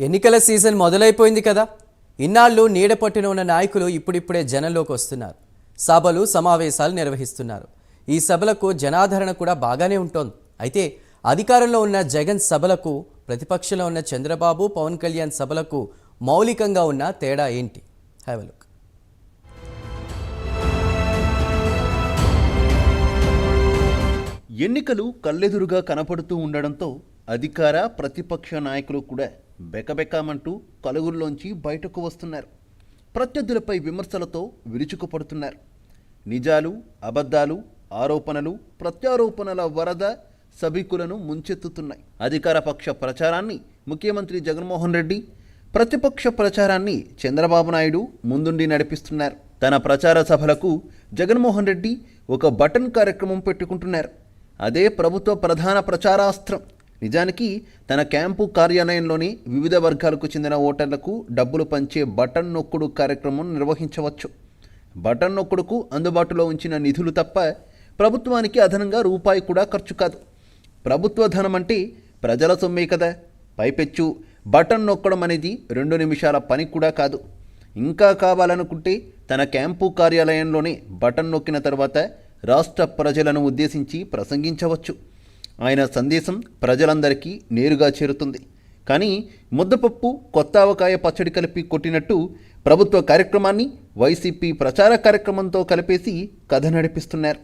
ఎన్నికల సీజన్ మొదలైపోయింది కదా. ఇన్నాళ్ళు నీడపట్టున ఉన్న నాయకులు ఇప్పుడిప్పుడే జనంలోకి వస్తున్నారు. సభలు సమావేశాలు నిర్వహిస్తున్నారు. ఈ సభలకు జనాదరణ కూడా బాగానే ఉంటోంది. అయితే అధికారంలో ఉన్న జగన్ సభలకు ప్రతిపక్షంలో ఉన్న చంద్రబాబు పవన్ కళ్యాణ్ సభలకు మౌలికంగా ఉన్న తేడా ఏంటి? హ్యావ్ లుక్ ఎన్నికలు కళ్ళెదురుగా కనపడుతూ ఉండడంతో అధికార ప్రతిపక్ష నాయకులు కూడా బెకబెకామంటూ కలుగుల్లోంచి బయటకు వస్తున్నారు. ప్రత్యర్థులపై విమర్శలతో విరుచుకుపడుతున్నారు. నిజాలు అబద్ధాలు ఆరోపణలు ప్రత్యారోపణల వరద సభికులను ముంచెత్తుతున్నాయి. అధికార పక్ష ప్రచారాన్ని ముఖ్యమంత్రి జగన్మోహన్ రెడ్డి ప్రతిపక్ష ప్రచారాన్ని చంద్రబాబు నాయుడు ముందుండి నడిపిస్తున్నారు. తన ప్రచార సభలకు జగన్మోహన్ రెడ్డి ఒక బటన్ కార్యక్రమం పెట్టుకుంటున్నారు. అదే ప్రభుత్వ ప్రధాన ప్రచారాస్త్రం. నిజానికి తన క్యాంపు కార్యాలయంలోని వివిధ వర్గాలకు చెందిన ఓటర్లకు డబ్బులు పంచే బటన్ నొక్కుడు కార్యక్రమం నిర్వహించవచ్చు. బటన్ నొక్కుడుకు అందుబాటులో ఉంచిన నిధులు తప్ప ప్రభుత్వానికి అదనంగా రూపాయి కూడా ఖర్చు కాదు. ప్రభుత్వ ధనం అంటే ప్రజల సొమ్మే కదా. పైపెచ్చు బటన్ నొక్కడం అనేది రెండు నిమిషాల పని కూడా కాదు. ఇంకా కావాలనుకుంటే తన క్యాంపు కార్యాలయంలోనే బటన్ నొక్కిన తర్వాత రాష్ట్ర ప్రజలను ఉద్దేశించి ప్రసంగించవచ్చు. ఆయన సందేశం ప్రజలందరికీ నేరుగా చేరుతుంది. కానీ ముద్దపప్పు కొత్త ఆవకాయ పచ్చడి కలిపి కొట్టినట్టు ప్రభుత్వ కార్యక్రమాన్ని వైసీపీ ప్రచార కార్యక్రమంతో కలిపేసి కథ నడిపిస్తున్నారు.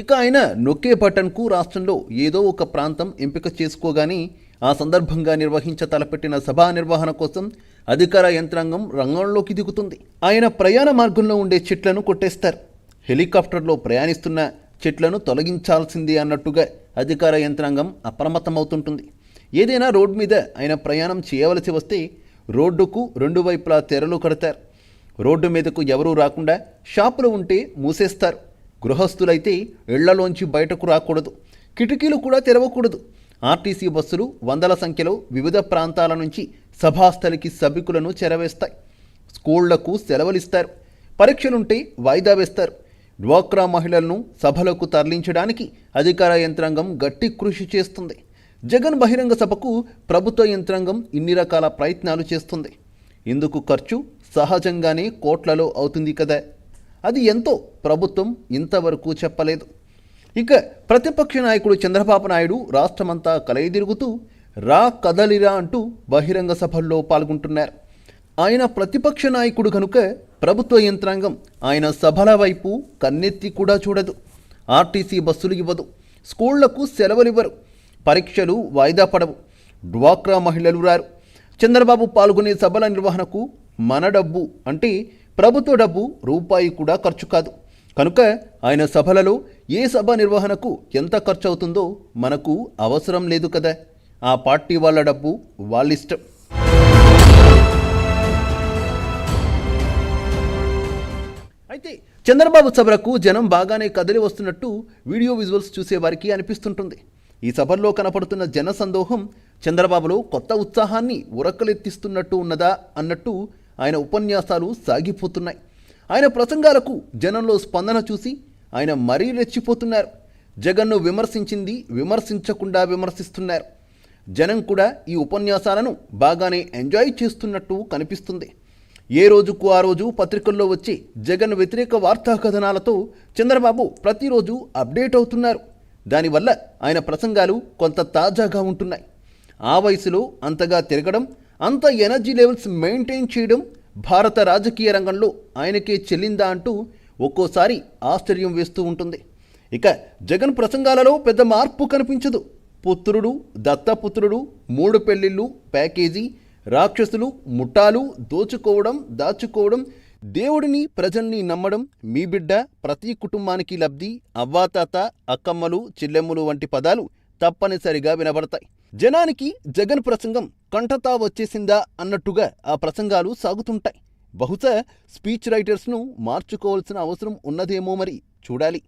ఇక ఆయన నొక్కే బటన్కు రాష్ట్రంలో ఏదో ఒక ప్రాంతం ఎంపిక చేసుకోగానే ఆ సందర్భంగా నిర్వహించ తలపెట్టిన సభా నిర్వహణ కోసం అధికార యంత్రాంగం రంగంలోకి దిగుతుంది. ఆయన ప్రయాణ మార్గంలో ఉండే చెట్లను కొట్టేస్తారు. హెలికాప్టర్లో ప్రయాణిస్తున్న చెట్లను తొలగించాల్సింది అన్నట్టుగా అధికార యంత్రాంగం అప్రమత్తమవుతుంటుంది. ఏదైనా రోడ్డు మీద ఆయన ప్రయాణం చేయవలసి వస్తే రోడ్డుకు రెండు వైపులా తెరలు కడతారు. రోడ్డు మీదకు ఎవరూ రాకుండా షాపులు ఉంటే మూసేస్తారు. గృహస్థులైతే ఇళ్ళలోంచి బయటకు రాకూడదు. కిటికీలు కూడా తెరవకూడదు. ఆర్టీసీ బస్సులు వందల సంఖ్యలో వివిధ ప్రాంతాల నుంచి సభాస్థలికి సభికులను చెరవేస్తాయి. స్కూళ్ళకు సెలవులిస్తారు. పరీక్షలుంటే వాయిదా వేస్తారు. డ్వాక్రా మహిళలను సభలకు తరలించడానికి అధికార యంత్రాంగం గట్టి కృషి చేస్తుంది. జగన్ బహిరంగ సభకు ప్రభుత్వ యంత్రాంగం ఇన్ని రకాల ప్రయత్నాలు చేస్తుంది. ఇందుకు ఖర్చు సహజంగానే కోట్లలో అవుతుంది కదా? అది ఎంతో ప్రభుత్వం ఇంతవరకు చెప్పలేదు. ఇక ప్రతిపక్ష నాయకుడు చంద్రబాబు నాయుడు రాష్ట్రమంతా కలయిదిరుగుతూ రా కదలిరా అంటూ బహిరంగ సభల్లో పాల్గొంటున్నారు. ఆయన ప్రతిపక్ష నాయకుడు కనుక ప్రభుత్వ యంత్రాంగం ఆయన సభల వైపు కన్నెత్తి కూడా చూడదు. ఆర్టీసీ బస్సులు ఇవ్వదు. స్కూళ్ళకు సెలవులివ్వరు. పరీక్షలు వాయిదా పడవు. డ్వాక్రా మహిళలు రారు. చంద్రబాబు పాల్గొనే సభల నిర్వహణకు మన డబ్బు అంటే ప్రభుత్వ డబ్బు రూపాయి కూడా ఖర్చు కాదు. కనుక ఆయన సభలలో ఏ సభ నిర్వహణకు ఎంత ఖర్చు అవుతుందో మనకు అవసరం లేదు కదా. ఆ పార్టీ వాళ్ళ డబ్బు వాళ్ళిష్టం. అయితే చంద్రబాబు సభలకు జనం బాగానే కదిలి వస్తున్నట్టు వీడియో విజువల్స్ చూసేవారికి అనిపిస్తుంటుంది. ఈ సభల్లో కనపడుతున్న జన సందోహం చంద్రబాబులో కొత్త ఉత్సాహాన్ని ఉరకలెత్తిస్తున్నట్టు ఉన్నదా అన్నట్టు ఆయన ఉపన్యాసాలు సాగిపోతున్నాయి. ఆయన ప్రసంగాలకు జనంలో స్పందన చూసి ఆయన మరీ రెచ్చిపోతున్నారు. జగన్ను విమర్శించింది విమర్శించకుండా విమర్శిస్తున్నారు. జనం కూడా ఈ ఉపన్యాసాలను బాగానే ఎంజాయ్ చేస్తున్నట్టు కనిపిస్తుంది. ఏ రోజుకు ఆ రోజు పత్రికల్లో వచ్చి జగన్ వ్యతిరేక వార్తా కథనాలతో చంద్రబాబు ప్రతిరోజు అప్డేట్ అవుతున్నారు. దానివల్ల ఆయన ప్రసంగాలు కొంత తాజాగా ఉంటున్నాయి. ఆ వయసులో అంతగా తిరగడం అంత ఎనర్జీ లెవెల్స్ మెయింటైన్ చేయడం భారత రాజకీయ రంగంలో ఆయనకే చెల్లిందా అంటూ ఒక్కోసారి ఆశ్చర్యం వేస్తూ ఉంటుంది. ఇక జగన్ ప్రసంగాలలో పెద్ద మార్పు కనిపించదు. పుత్రుడు దత్తపుత్రుడు మూడు పెళ్ళిళ్ళు ప్యాకేజీ రాక్షసులు ముఠాలు దోచుకోవడం దాచుకోవడం దేవుడిని ప్రజల్ని నమ్మడం మీ బిడ్డ ప్రతి కుటుంబానికి లబ్ధి అవ్వాతాత అక్కమ్మలు చెల్లెమ్మలు వంటి పదాలు తప్పనిసరిగా వినబడతాయి. జనానికి జగన్ ప్రసంగం కంఠతా వచ్చేసిందా అన్నట్టుగా ఆ ప్రసంగాలు సాగుతుంటాయి. బహుశా స్పీచ్ రైటర్స్ను మార్చుకోవాల్సిన అవసరం ఉన్నదేమో మరి చూడాలి.